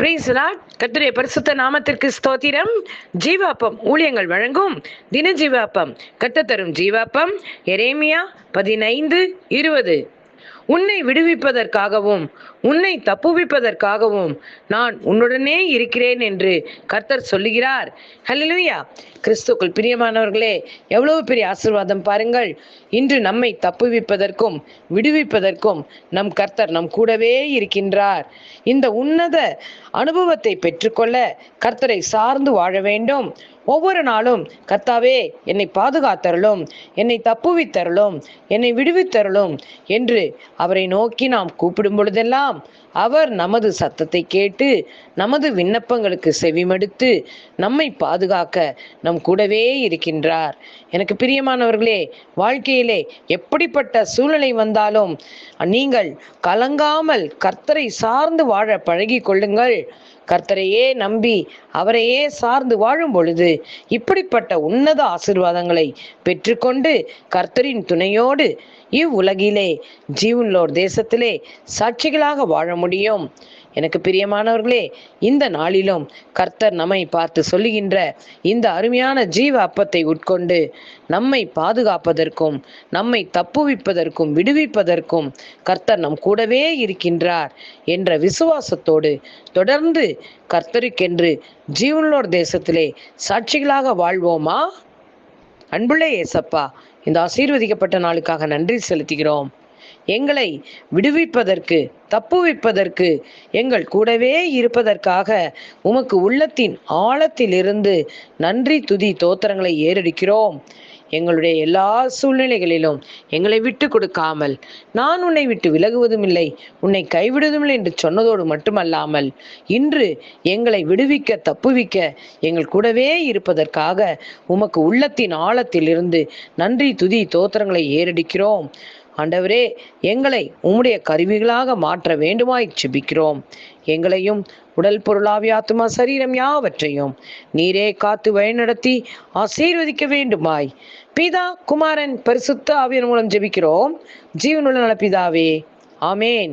கத்துடைய பரிசுத்த நாமத்திற்கு ஸ்தோத்திரம். ஜீவாப்பம் ஊழியங்கள் வழங்கும் தின ஜீவாப்பம் கத்த தரும் ஜீவாப்பம். எரேமியா பதினைந்து இருபது. உன்னை விடுவிப்பதற்காகவும் உன்னை தப்புவிப்பதற்காகவும் நான் உன்னுடனே இருக்கிறேன் என்று கர்த்தர் சொல்லுகிறார். ஹalleluya கிறிஸ்துக்குள் பிரியமானவர்களே எவ்வளவு பெரிய ஆசீர்வாதம் பாருங்கள். இன்று நம்மை தப்புவிப்பதற்கும் விடுவிப்பதற்கும் நம் கர்த்தர் நம் கூடவே இருக்கின்றார். இந்த உன்னத அனுபவத்தை பெற்றுக்கொள்ள கர்த்தரை சார்ந்து வாழ வேண்டும். ஒவ்வொரு நாளும் கர்த்தாவே என்னை பாதுகாத்தருளும் என்னை தப்புவித்தருளும் என்னை விடுவித்தருளும் என்று அவரை நோக்கி நாம் கூப்பிடும் பொழுதெல்லாம் அவர் நமது சத்தத்தை கேட்டு நமது விண்ணப்பங்களுக்கு செவிமடுத்து நம்மை பாதுகாக்க நம் கூடவே இருக்கின்றார். எனக்கு பிரியமானவர்களே வாழ்க்கையிலே எப்படிப்பட்ட சூழ்நிலை வந்தாலும் நீங்கள் கலங்காமல் கர்த்தரை சார்ந்து வாழ பழகி கொள்ளுங்கள் கர்த்தரையே நம்பி அவரையே சார்ந்து வாழும் பொழுது இப்படிப்பட்ட உன்னத ஆசிர்வாதங்களை பெற்றுக்கொண்டு கர்த்தரின் துணையோடு இவ்வுலகிலே ஜீவன்லோர் தேசத்திலே சாட்சிகளாக வாழ முடியும். எனக்கு பிரியமானவர்களே இந்த நாளிலும் கர்த்தர் நம்மை பார்த்து சொல்லுகின்ற இந்த அருமையான ஜீவ அப்பத்தை உட்கொண்டு நம்மை பாதுகாப்பதற்கும் நம்மை தப்புவிப்பதற்கும் விடுவிப்பதற்கும் கர்த்தர் நம் கூடவே இருக்கின்றார் என்ற விசுவாசத்தோடு தொடர்ந்து கர்த்தருக்கென்று ஜீவனோர் தேசத்திலே சாட்சிகளாக வாழ்வோமா? அன்புள்ளே ஏசப்பா இந்த ஆசீர்வதிக்கப்பட்ட நாளுக்காக நன்றி செலுத்துகிறோம். எங்களை விடுவிப்பதற்கு தப்புவிப்பதற்கு எங்கள் கூடவே இருப்பதற்காக உமக்கு உள்ளத்தின் ஆழத்திலிருந்து நன்றி துதி தோத்திரங்களை ஏறெடுக்கிறோம். எங்களுடைய எல்லா சூழ்நிலைகளிலும் எங்களை விட்டு கொடுக்காமல் நான் உன்னை விட்டு விலகுவதும் இல்லை உன்னை கைவிடுவதும் இல்லை என்று சொன்னதோடு மட்டுமல்லாமல் இன்று எங்களை விடுவிக்க தப்புவிக்க எங்கள் கூடவே இருப்பதற்காக உமக்கு உள்ளத்தின் ஆழத்திலிருந்து நன்றி துதி தோத்திரங்களை ஏறடிக்கிறோம். ஆண்டவரே எங்களை உம்முடைய கருவிகளாக மாற்ற வேண்டுமாய் செபிக்கிறோம் எங்களையும் உடல் பொருளாவி ஆத்துமா சரீரம் யாவற்றையும் நீரே காத்து வழிநடத்தி ஆசீர்வதிக்க வேண்டுமாய். பிதா குமாரன் பரிசுத்த ஆவியன் மூலம் ஜெபிக்கிறோம். ஜீவனுள்ள நல பிதாவே ஆமேன்.